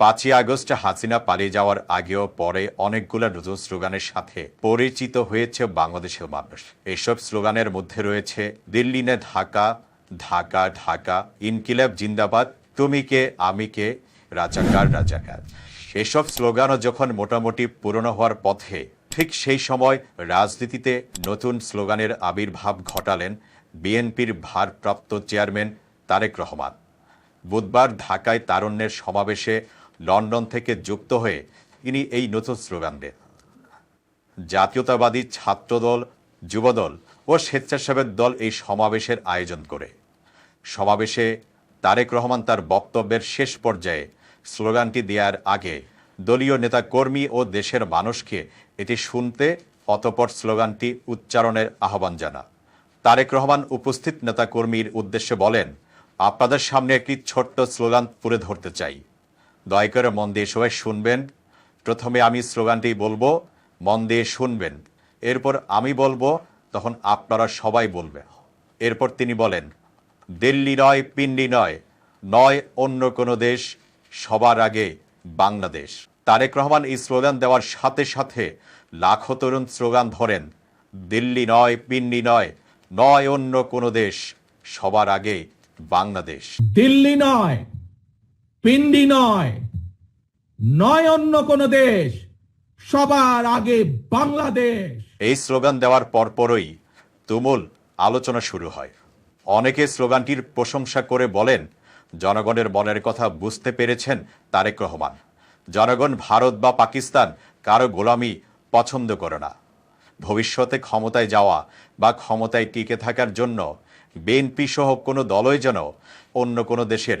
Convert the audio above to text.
পাঁচই আগস্ট হাসিনা পালিয়ে যাওয়ার আগেও পরে অনেকগুলো নতুন স্লোগানের সাথে পরিচিত হয়েছে বাংলাদেশের মানুষ। এসব স্লোগানের মধ্যে রয়েছে, দিল্লি নে ঢাকা ঢাকা ঢাকা, ইনকিলাব জিন্দাবাদ, তুমি কে, আমি কে, রাজাকার রাজাকার। এসব স্লোগানও যখন মোটামুটি পুরনো হওয়ার পথে, ঠিক সেই সময় রাজনীতিতে নতুন স্লোগানের আবির্ভাব ঘটালেন বিএনপির ভারপ্রাপ্ত চেয়ারম্যান তারেক রহমান। বুধবার ঢাকায় তারুণ্যের সমাবেশে লন্ডন থেকে যুক্ত হয়ে তিনি এই নতুন স্লোগান দেন জাতীয়তাবাদী ছাত্রদল, যুবদল ও স্বেচ্ছাসেবক দল এই সমাবেশের আয়োজন করে। সমাবেশে তারেক রহমান তার বক্তব্যের শেষ পর্যায়ে স্লোগানটি দেওয়ার আগে দলীয় নেতা কর্মী ও দেশের মানুষকে এটি শুনতে অতপর স্লোগানটি উচ্চারণের আহ্বান জানা তারেক রহমান উপস্থিত নেতাকর্মীর উদ্দেশ্যে বলেন, আপনাদের সামনে একটি ছোট্ট স্লোগান তুলে ধরতে চাই। দয়া করে মন দিয়ে সবাই শুনবেন। প্রথমে আমি স্লোগানটি বলব, মন দিয়ে শুনবেন। এরপর আমি বলব, তখন আপনারা সবাই বলবেন এরপর তিনি বলেন, দিল্লি নয়, পিন্ডি নয় নয় অন্য কোনো দেশ, সবার আগে বাংলাদেশ। তারেক রহমান এই স্লোগান দেওয়ার সাথে সাথে লাখো তরুণ স্লোগান ধরেন, দিল্লি নয়, পিন্ডি নয় নয় অন্য কোনো দেশ, সবার আগে বাংলাদেশ। দিল্লি নয় পিন্ডি নয় নয় অন্য কোন দেশ, সবার আগে বাংলাদেশ। এই স্লোগান দেওয়ার পরপরই তুমুল আলোচনা শুরু হয়। অনেকে স্লোগানটির প্রশংসা করে বলেন, জনগণের মনের কথা বুঝতে পেরেছেন তারেক রহমান। জনগণ ভারত বা পাকিস্তান কারও গোলামি পছন্দ করে না। ভবিষ্যতে ক্ষমতায় যাওয়া বা ক্ষমতায় টিকে থাকার জন্য বিএনপি সহ কোনো দলই যেন অন্য কোনো দেশের